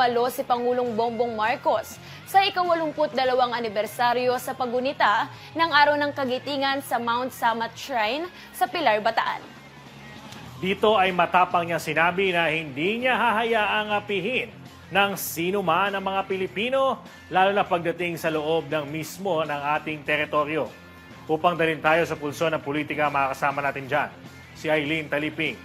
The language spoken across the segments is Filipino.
dumalo si Pangulong Bongbong Marcos sa ikawalumput dalawang anibersaryo sa pagunita ng Araw ng Kagitingan sa Mount Samat Shrine sa Pilar, Bataan. Dito ay matapang niya sinabi na hindi niya hahayaang apihin ng sino man ang mga Pilipino, lalo na pagdating sa loob ng mismo ng ating teritoryo. Upang dalhin tayo sa pulso ng politika, makakasama natin dyan si Eileen Taliping.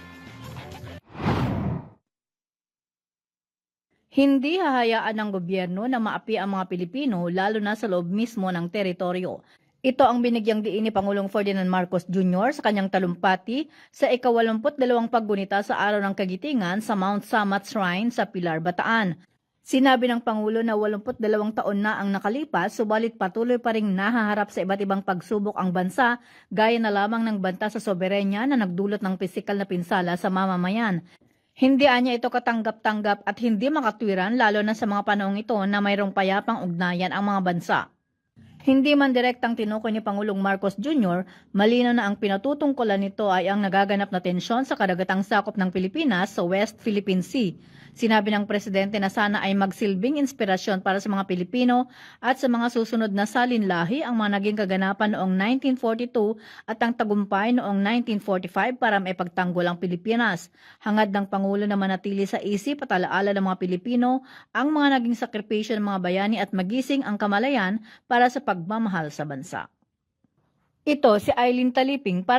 Hindi hahayaan ng gobyerno na maapi ang mga Pilipino lalo na sa loob mismo ng teritoryo. Ito ang binigyang diin ni Pangulong Ferdinand Marcos Jr. sa kanyang talumpati sa ikawalumput dalawang paggunita sa Araw ng Kagitingan sa Mount Samat Shrine sa Pilar, Bataan. Sinabi ng Pangulo na 82 taon na ang nakalipas, subalit patuloy pa ring nahaharap sa iba't ibang pagsubok ang bansa, gaya na lamang ng banta sa soberenya na nagdulot ng pisikal na pinsala sa mamamayan. Hindi anya ito katanggap-tanggap at hindi makatwiran lalo na sa mga panahong ito na mayroong payapang ugnayan ang mga bansa. Hindi man direktang tinukoy ni Pangulong Marcos Jr., malino na ang pinatutungkulan nito ay ang nagaganap na tensyon sa kadagatang sakop ng Pilipinas sa West Philippine Sea. Sinabi ng presidente na sana ay magsilbing inspirasyon para sa mga Pilipino at sa mga susunod na salinlahi ang mga naging kaganapan noong 1942 at ang tagumpay noong 1945 para maipagtanggol ang Pilipinas. Hangad ng Pangulo na manatili sa isip at alaala ng mga Pilipino ang mga naging sakripisyo ng mga bayani at magising ang kamalayan para sa pagmamahal sa bansa. Ito si Eileen Taliping para